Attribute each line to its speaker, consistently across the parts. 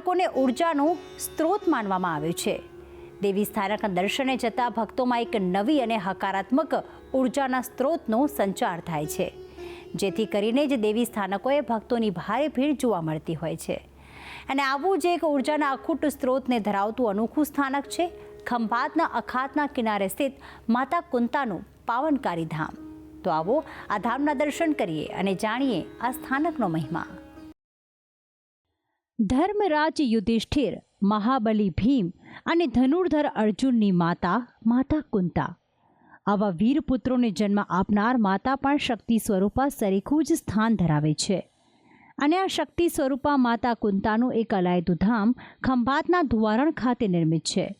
Speaker 1: સ્થાનકોને ઉર્જાનું સ્ત્રોત માનવામાં આવે છે. દેવી સ્થાનકના દર્શને જતા ભક્તોમાં એક નવી અને હકારાત્મક ઉર્જાના સ્ત્રોતનો સંચાર થાય છે. જેથી કરીને જ દેવી સ્થાનકોએ ભક્તોની ભારે ભીડ જોવા મળતી હોય છે. અને આવું જ એક ઉર્જાના અખૂટ સ્ત્રોતને ધરાવતું અનોખું સ્થાનક છે, ખંભાતના અખાતના કિનારે સ્થિત માતા કુંતાનું પાવનકારી ધામ. તો આવો આ ધામના દર્શન કરીએ અને જાણીએ આ સ્થાનકનો મહિમા. ધર્મરાજ યુધિષ્ઠિર, મહાબલી ભીમ અને ધનુર્ધર અર્જુનની માતા માતા કુંતા. આવા વીરપુત્રોને જન્મ આપનાર માતા પણ શક્તિ સ્વરૂપા સરીખું જ સ્થાન ધરાવે છે. અને આ શક્તિ સ્વરૂપા માતા કુંતાનું એક અલાયદું ધામ ખંભાતના ધુવારણ ખાતે નિર્મિત છે,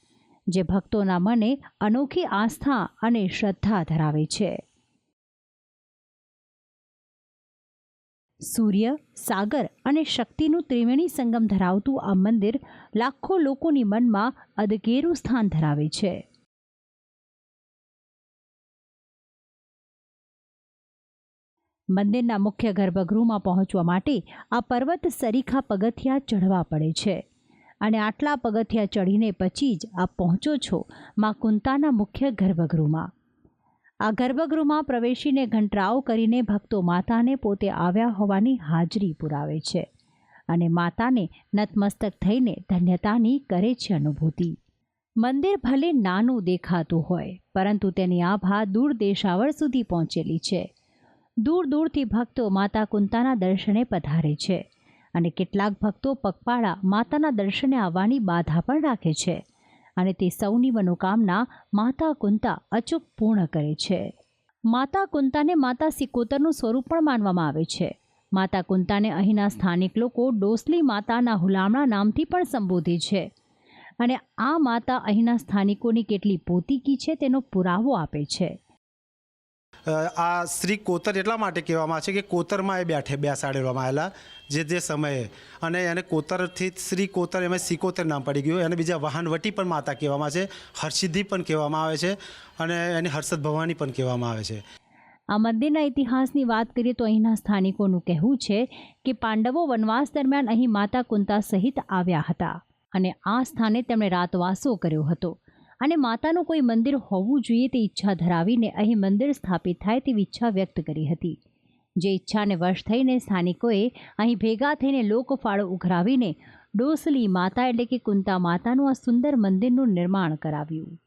Speaker 1: જે ભક્તોના મને અનોખી આસ્થા અને શ્રદ્ધા ધરાવે છે. સૂર્ય, સાગર અને શક્તિનું ત્રિવેણી સંગમ ધરાવતું આ મંદિર લાખો લોકોની મનમાં અદકેરું સ્થાન ધરાવે છે. મંદિરના મુખ્ય ગર્ભગૃહમાં પહોંચવા માટે આ પર્વત સરીખા પગથિયા ચઢવા પડે છે. અને આટલા પગથિયા ચઢીને પછી જ આપ પહોંચો છો મા કુંતાના મુખ્ય ગર્ભગૃહમાં. આ ગર્ભગૃહમાં પ્રવેશીને ઘંટરાવ કરીને ભક્તો માતાને પોતે આવ્યા હોવાની હાજરી પુરાવે છે અને માતાને નતમસ્તક થઈને ધન્યતાની કરે છે અનુભૂતિ. મંદિર ભલે નાનું દેખાતું હોય, પરંતુ તેની આભા દૂર દેશાવર સુધી પહોંચેલી છે. દૂર દૂરથી ભક્તો માતા કુંતાના દર્શને પધારે છે અને કેટલાક ભક્તો પગપાળા માતાના દર્શને આવવાની બાધા પણ રાખે છે. અને તે સૌની મનોકામના માતા કુંતા અચૂક પૂર્ણ કરે છે. માતા કુંતાને માતા સિકોતરનું સ્વરૂપ પણ માનવામાં આવે છે. માતા કુંતાને અહીંના સ્થાનિક લોકો ડોસલી માતાના હુલામણા નામથી પણ સંબોધે છે. અને આ માતા અહીંના સ્થાનિકોની કેટલી પોતીકી છે તેનો પુરાવો આપે છે.
Speaker 2: આ શ્રી કોતર એટલા માટે કહેવામાં છે કે કોતરમાં એ બેઠે બેસાડેવામાં આવેલા જે તે સમયે. અને એને કોતરથી શ્રી કોતર, એમાં સિકોતર નામ પડી ગયું. અને બીજા વાહનવટી પણ માતા કહેવામાં છે, હર્ષિદ્ધિ પણ કહેવામાં આવે છે અને એની હર્ષદ ભવાની પણ કહેવામાં આવે છે.
Speaker 1: આ મંદિરના ઇતિહાસની વાત કરીએ તો અહીંના સ્થાનિકોનું કહેવું છે કે પાંડવો વનવાસ દરમિયાન અહીં માતા કુંતા સહિત આવ્યા હતા અને આ સ્થાને તેમણે રાતવાસો કર્યો હતો. અને માતાનું કોઈ મંદિર હોવું જોઈએ તે ઈચ્છા ધરાવીને અહીં મંદિર સ્થાપિત થાય તેવી ઈચ્છા વ્યક્ત કરી હતી. જે ઈચ્છાને વશ થઈને સ્થાનિકોએ અહીં ભેગા થઈને લોકફાળો ઉઘરાવીને ડોસલી માતા એટલે કે કુંતા માતાનું આ સુંદર મંદિરનું નિર્માણ કરાવ્યું.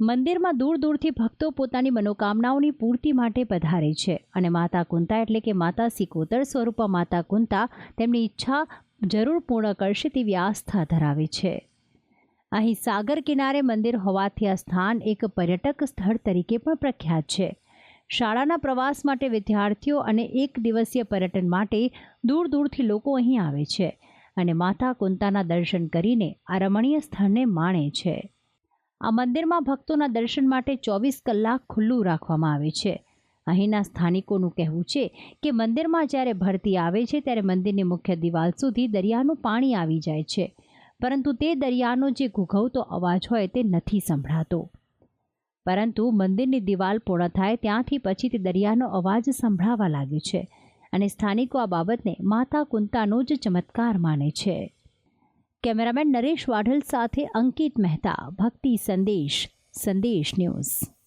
Speaker 1: મંદિરમાં દૂર દૂરથી ભક્તો પોતાની મનોકામનાઓની પૂર્તિ માટે પધારે છે અને માતા કુંતા એટલે કે માતા સિકોતર સ્વરૂપા માતા કુંતા તેમની ઈચ્છા જરૂર પૂર્ણ કરશે તેવી આસ્થા ધરાવે છે. અહીં સાગર કિનારે મંદિર હોવાથી આ સ્થાન એક પર્યટક સ્થળ તરીકે પણ પ્રખ્યાત છે. શાળાના પ્રવાસ માટે વિદ્યાર્થીઓ અને એક દિવસીય પર્યટન માટે દૂર દૂરથી લોકો અહીં આવે છે અને માતા કુંતાના દર્શન કરીને આ રમણીય સ્થળને માણે છે. આ મંદિરમાં ભક્તોના દર્શન માટે ચોવીસ કલાક ખુલ્લું રાખવામાં આવે છે. અહીંના સ્થાનિકોનું કહેવું છે કે મંદિરમાં જ્યારે ભરતી આવે છે ત્યારે મંદિરની મુખ્ય દિવાલ સુધી દરિયાનું પાણી આવી જાય છે. પરંતુ તે દરિયાનો જે ઘૂઘવતો અવાજ હોય તે નથી સંભળાતો. પરંતુ મંદિરની દિવાલ પૂર્ણ થાય ત્યાંથી પછી તે દરિયાનો અવાજ સંભળાવા લાગે છે અને સ્થાનિકો આ બાબતને માતા કુંતાનો જ ચમત્કાર માને છે. કેમેરામેન નરેશ વાઢલ સાથે અંકિત મહેતા, ભક્તિ સંદેશ સંદેશ ન્યૂઝ.